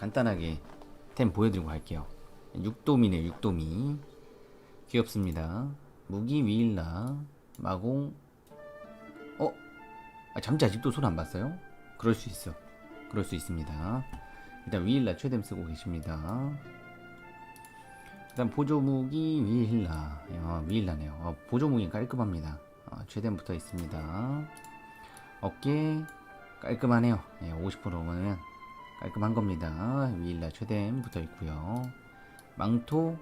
간단하게 템 보여드리고 갈게요. 육도미네 육도미 귀엽습니다. 무기 위일라 마공 어? 아, 잠시 아직도 손 안 봤어요? 그럴 수 있어. 그럴 수 있습니다. 일단 위일라 최뎀 쓰고 계십니다. 일단 보조무기 위일라 아, 위일라네요. 어, 보조무기 깔끔합니다. 어, 최뎀 붙어 있습니다. 어깨 깔끔하네요. 예, 50%면 깔끔한 겁니다. 위일라 최뎀 붙어 있고요. 망토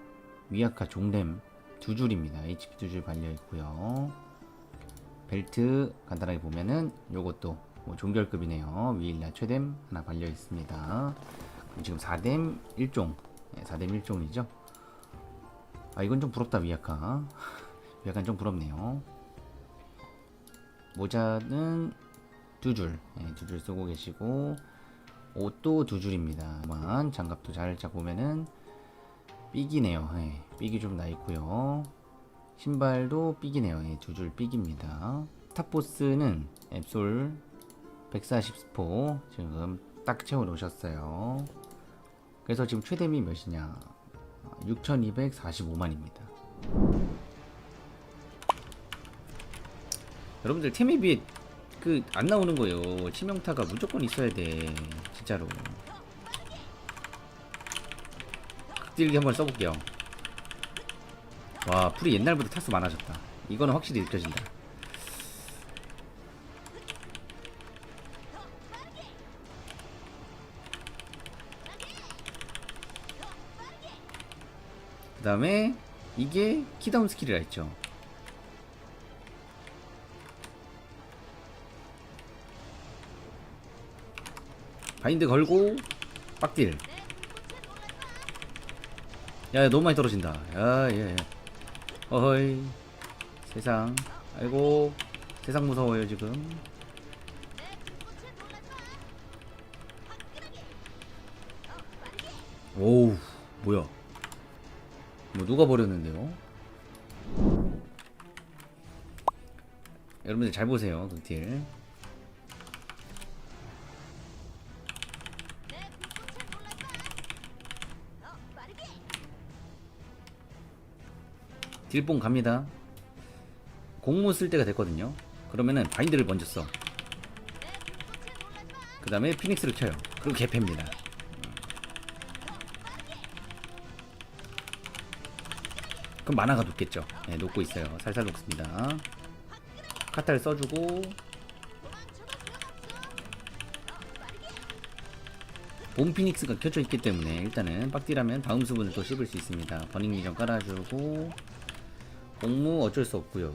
위아카 종렘 두 줄입니다. HP 두 줄 발려 있고요. 벨트 간단하게 보면은 요것도 뭐 종결급이네요. 위일라 최뎀 하나 발려 있습니다. 지금 4뎀 1종. 네, 4뎀 1종이죠. 아 이건 좀 부럽다 위아카. 위아카 좀 부럽네요. 모자는 두 줄, 네, 두줄 쓰고 계시고 옷도 두 줄입니다. 만 장갑도 살짝 보면은 삑이네요. 예, 삑이 좀 나 있고요. 신발도 삑이네요. 예, 두줄 삑입니다. 탑보스는 앱솔 140 스포 지금 딱 채워 놓으셨어요. 그래서 지금 최대미 몇이냐? 6,245만입니다. 여러분들 비해 그 안 나오는 거예요. 치명타가 무조건 있어야 돼. 진짜로. 극딜기 한번 써볼게요. 와, 풀이 옛날보다 타수 많아졌다. 이거는 확실히 느껴진다. 그 다음에 이게 키다운 스킬이라 했죠. 바인드 걸고 빡딜. 야, 야 너무 많이 떨어진다. 야 예, 예. 어허이. 세상. 아이고. 세상 무서워요 지금. 오우 뭐야. 뭐 누가 버렸는데요? 여러분들 잘 보세요 그딜 딜뽕 갑니다. 공무 쓸 때가 됐거든요. 그러면은 바인드를 먼저 써. 그 다음에 피닉스를 켜요. 그리고 개패입니다. 그럼 만화가 높겠죠. 네, 녹고 있어요. 살살 녹습니다. 카타를 써주고 봄 피닉스가 켜져 있기 때문에 일단은 빡딜하면 다음 수분을 또 씹을 수 있습니다. 버닝 미전 깔아주고 공무 어쩔 수 없고요.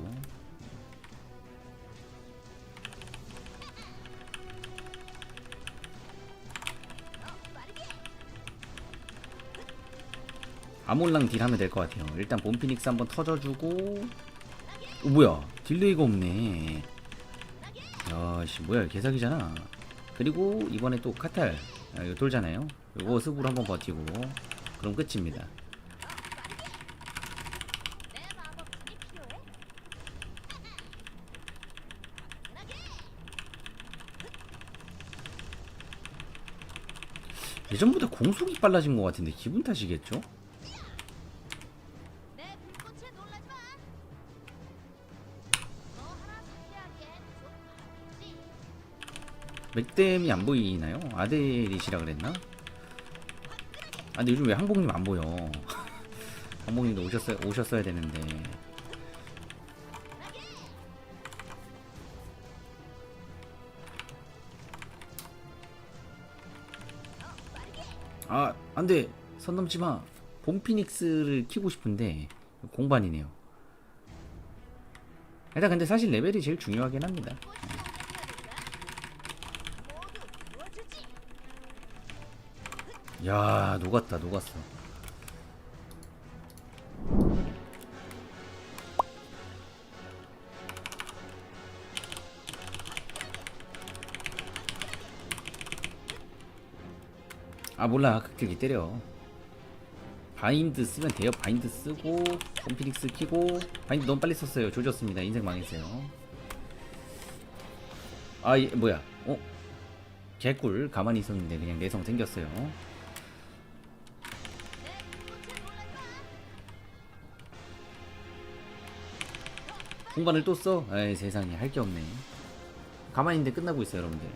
아몰랑 딜 하면 될 것 같아요. 일단 봄피닉스 한번 터져주고 어, 뭐야 딜레이가 없네. 야씨 뭐야 개사기잖아. 그리고 이번에 또 카탈 아, 이거 돌잖아요. 이거 습으로 한번 버티고 그럼 끝입니다. 예전보다 공속이 빨라진 것 같은데 기분 탓이겠죠? 맥댐이 안 보이나요? 아델이시라 그랬나? 아 근데 요즘 왜 항복님 안 보여? 항복님도 오셨어야, 오셨어야 되는데 아 안돼. 선 넘지마. 봄피닉스를 키고 싶은데 공반이네요. 일단 근데 사실 레벨이 제일 중요하긴 합니다. 야 녹았다 녹았어 아 몰라. 극딜기 때려. 바인드 쓰면 돼요. 바인드 쓰고 곰피닉스 키고. 바인드 너무 빨리 썼어요. 조졌습니다. 인생 망했어요. 아 예, 뭐야. 어? 개꿀. 가만히 있었는데 그냥 내성 생겼어요. 공간을 또 써? 에이 세상에. 할 게 없네. 가만히 있는데 끝나고 있어요 여러분들.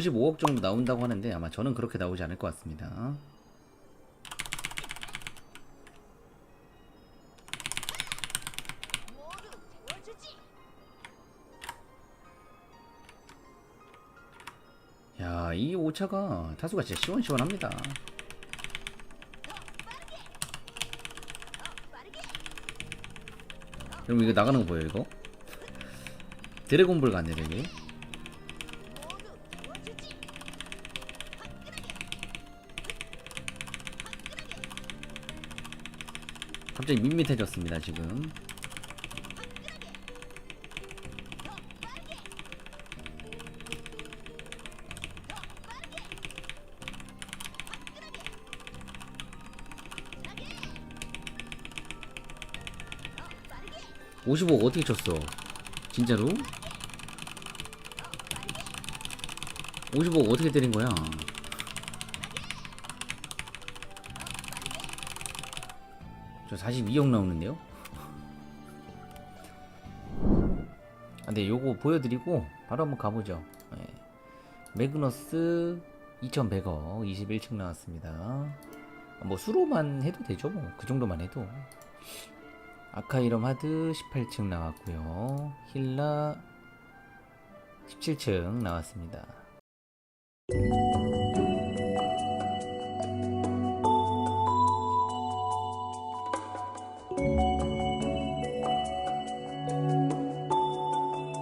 (55억) 정도 나온다고 하는데 아마 저는 그렇게 나오지 않을 것 같습니다. 야, 이 오차가 타수가 진짜 시원시원합니다. 그럼 이거 나가는 거 보여요, 이거? 드래곤볼 같네, 되게. 갑자기 밋밋해졌습니다, 지금. (55억) 어떻게 쳤어? 진짜로? (55억) 어떻게 때린 거야 저 42억 나오는데요? 아, 근데 요거 보여드리고 바로 한번 가보죠. 예. 매그너스 2100억 21층 나왔습니다. 뭐 수로만 해도 되죠. 뭐 그 정도만 해도. 아카이럼 하드 18층 나왔고요. 힐라 17층 나왔습니다.